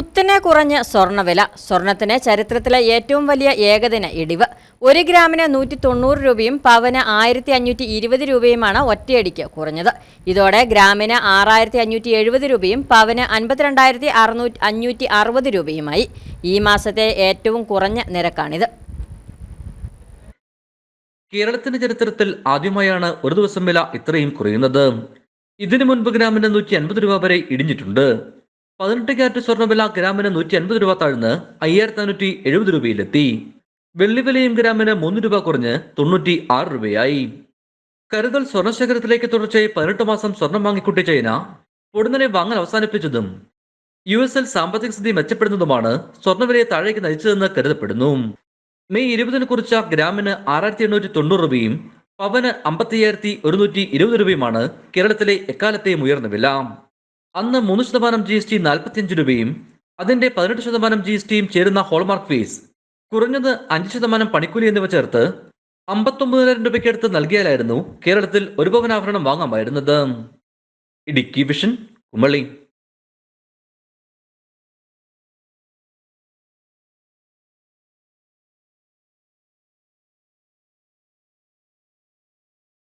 കുത്തനെ കുറഞ്ഞ സ്വർണവില സ്വർണത്തിന് ചരിത്രത്തിലെ ഏറ്റവും വലിയ ഏകദിന ഇടിവ്. ഒരു ഗ്രാമിന് നൂറ്റി തൊണ്ണൂറ് രൂപയും പവന് ആയിരത്തി അഞ്ഞൂറ്റി ഇരുപത് രൂപയുമാണ് ഒറ്റയടിക്ക് കുറഞ്ഞത്. ഇതോടെ ഗ്രാമിന് ആറായിരത്തി അഞ്ഞൂറ്റി എഴുപത് രൂപയും പവന് അൻപത്തിരണ്ടായിരത്തി അറുന്നൂറ്റി അഞ്ഞൂറ്റി അറുപത് രൂപയുമായി. ഈ മാസത്തെ ഏറ്റവും കുറഞ്ഞ നിരക്കാണിത്. കേരളത്തിന്റെ ചരിത്രത്തിൽ ആദ്യമായാണ് ഒരു ദിവസം വില ഇത്രയും കുറയുന്നത്. ഇതിനു മുൻപ് ഗ്രാമിന് നൂറ്റി അൻപത് രൂപ വരെ ഇടിഞ്ഞിട്ടുണ്ട്. പതിനെട്ട് ക്യാരറ്റ് സ്വർണവില ഗ്രാമിന് നൂറ്റി അൻപത് രൂപ താഴ്ന്ന് അയ്യായിരത്തി അഞ്ഞൂറ്റി എഴുപത് രൂപയിലെത്തി. വെള്ളിവിലയും ഗ്രാമിന് മൂന്ന് രൂപ കുറഞ്ഞ് തൊണ്ണൂറ്റി ആറ് രൂപയായി. കരുതൽ സ്വർണശേഖരത്തിലേക്ക് തുടർച്ചയായി പതിനെട്ട് മാസം സ്വർണം വാങ്ങിക്കൂട്ടിയ ചൈന ഉടനെ വാങ്ങൽ അവസാനിപ്പിച്ചതും യു എസ് എൽ സാമ്പത്തിക സ്ഥിതി മെച്ചപ്പെടുന്നതുമാണ് സ്വർണവിലയെ താഴേക്ക് നയിച്ചതെന്ന് കരുതപ്പെടുന്നു. മെയ് ഇരുപതിന് കുറിച്ച ഗ്രാമിന് ആറായിരത്തി എണ്ണൂറ്റി തൊണ്ണൂറ് രൂപയും പവന് അമ്പത്തിയ്യായിരത്തി ഒരുന്നൂറ്റി ഇരുപത് രൂപയുമാണ് കേരളത്തിലെ എക്കാലത്തെയും ഉയർന്ന വില. അന്ന് മൂന്ന് ശതമാനം ജി എസ് ടി നാൽപ്പത്തിയഞ്ച് രൂപയും അതിന്റെ പതിനെട്ട് ശതമാനം ജി എസ് ടിയും ചേരുന്ന ഹോൾമാർക്ക് ഫീസ് കുറഞ്ഞത് അഞ്ച് ശതമാനം പണിക്കൂലി എന്നിവ ചേർത്ത് അമ്പത്തൊമ്പതിനായിരം രൂപയ്ക്കടുത്ത് നൽകിയാലായിരുന്നു കേരളത്തിൽ ഒരു ഭവനാഭരണം വാങ്ങാമായിരുന്നത്. ഇടുക്കി വിഷൻ കുമളി.